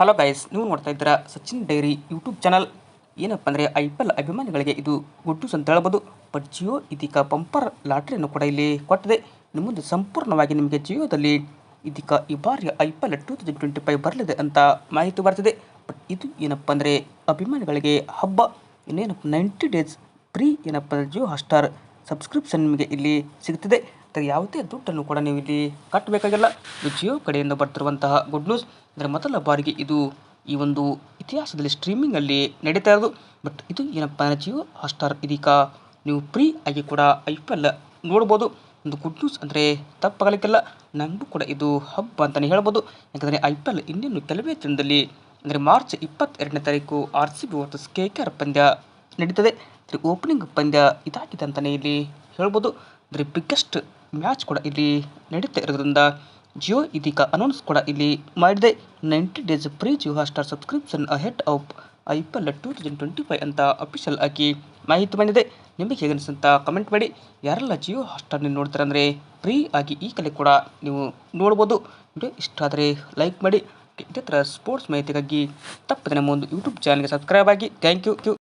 Hello guys ನೀವು ನೋಡ್ತಾ ಇದ್ದೀರಾ ಸಚಿನ್ ಡೈರಿ ಯೂಟ್ಯೂಬ್ ಚಾನಲ್ ಏನಪ್ಪ ಅಂದರೆ ಐ ಪಿ ಎಲ್ ಅಭಿಮಾನಿಗಳಿಗೆ ಇದು ಗುಡ್ ನ್ಯೂಸ್ ಅಂತ ಹೇಳ್ಬೋದು. ಬಟ್ ಜಿಯೋ ಇದೀಗ ಪಂಪರ್ ಲಾಟ್ರಿಯನ್ನು ಕೂಡ ಇಲ್ಲಿ ಕೊಟ್ಟಿದೆ. ಇನ್ನು ಮುಂದೆ ಸಂಪೂರ್ಣವಾಗಿ ನಿಮಗೆ ಜಿಯೋದಲ್ಲಿ ಇದೀಗ ಈ ಬಾರಿ I P L two thousand twenty five ಬರಲಿದೆ ಅಂತ ಮಾಹಿತಿ ಬರ್ತಿದೆ. ಬಟ್ ಇದು ಏನಪ್ಪ ಅಂದರೆ ಅಭಿಮಾನಿಗಳಿಗೆ ಹಬ್ಬ. ಇನ್ನೇನಪ್ಪ ನೈಂಟಿ ಡೇಸ್ ಫ್ರೀ ಏನಪ್ಪ ಅಂದರೆ ಜಿಯೋ ಹಾಟ್ಸ್ಟಾರ್ ಸಬ್ಸ್ಕ್ರಿಪ್ಷನ್ ನಿಮಗೆ ಇಲ್ಲಿ ಸಿಗ್ತಿದೆ. ಯಾವುದೇ ದುಡ್ಡನ್ನು ಕೂಡ ನೀವು ಇಲ್ಲಿ ಕಟ್ಟಬೇಕಾಗಿಲ್ಲ. ಜಿಯೋ ಕಡೆಯಿಂದ ಬರ್ತಿರುವಂತಹ ಗುಡ್ ನ್ಯೂಸ್ ಅಂದರೆ ಮೊದಲ ಬಾರಿಗೆ ಇದು ಈ ಒಂದು ಇತಿಹಾಸದಲ್ಲಿ ಸ್ಟ್ರೀಮಿಂಗಲ್ಲಿ ನಡೀತಾ ಇರೋದು. ಬಟ್ ಇದು ಏನಪ್ಪ ಅಂದರೆ ಜಿಯೋ ಹಾಟ್ಸ್ಟಾರ್ ಇದೀಗ ನೀವು ಫ್ರೀ ಆಗಿ ಕೂಡ ಐ ಪಿ ಎಲ್ ನೋಡ್ಬೋದು. ಒಂದು ಗುಡ್ ನ್ಯೂಸ್ ಅಂದರೆ ತಪ್ಪಾಗಲಿಕ್ಕಿಲ್ಲ. ನಮಗೂ ಕೂಡ ಇದು ಹಬ್ಬ ಅಂತಲೇ ಹೇಳ್ಬೋದು. ಯಾಕಂದರೆ ಐ ಪಿ ಎಲ್ ಇನ್ನೇನು ಕೆಲವೇ ದಿನದಲ್ಲಿ ಅಂದರೆ ಮಾರ್ಚ್ ಇಪ್ಪತ್ತೆರಡನೇ ತಾರೀಕು R C B versus K K R ಪಂದ್ಯ ನಡೀತದೆ. ಅಂದರೆ ಓಪನಿಂಗ್ ಪಂದ್ಯ ಇದಾಗಿದೆ ಅಂತಲೇ ಇಲ್ಲಿ ಹೇಳ್ಬೋದು. ಅಂದರೆ ಬಿಗ್ಗೆಸ್ಟ್ ಮ್ಯಾಚ್ ಕೂಡ ಇಲ್ಲಿ ನಡೀತಾ ಇರೋದ್ರಿಂದ ಜಿಯೋ ಇದೀಗ ಅನೌನ್ಸ್ ಕೂಡ ಇಲ್ಲಿ ಮಾಡಿದೆ. Ninety days free Jio Hotstar subscription ahead of I P L two thousand twenty five ಅಂತ ಅಫಿಷಿಯಲ್ ಆಗಿ ಮಾಹಿತಿ ಬಂದಿದೆ. ನಿಮಗೆ ಹೇಗೆ ಅಂತ ಕಮೆಂಟ್ ಮಾಡಿ. ಯಾರೆಲ್ಲ ಜಿಯೋ ಹಾಟ್ಸ್ಟಾರ್ನ ನೋಡ್ತಾರೆ ಅಂದರೆ ಫ್ರೀ ಆಗಿ ಈ ಕಲೆ ಕೂಡ ನೀವು ನೋಡ್ಬೋದು. ವಿಡಿಯೋ ಇಷ್ಟ ಆದರೆ ಲೈಕ್ ಮಾಡಿ. ಇದೇ ಥರ ಸ್ಪೋರ್ಟ್ಸ್ ಮಾಹಿತಿಗಾಗಿ ತಪ್ಪದೆ ನಮ್ಮ ಒಂದು ಯೂಟ್ಯೂಬ್ ಚಾನಲ್ಗೆ ಸಬ್ಸ್ಕ್ರೈಬ್ ಆಗಿ. Thank you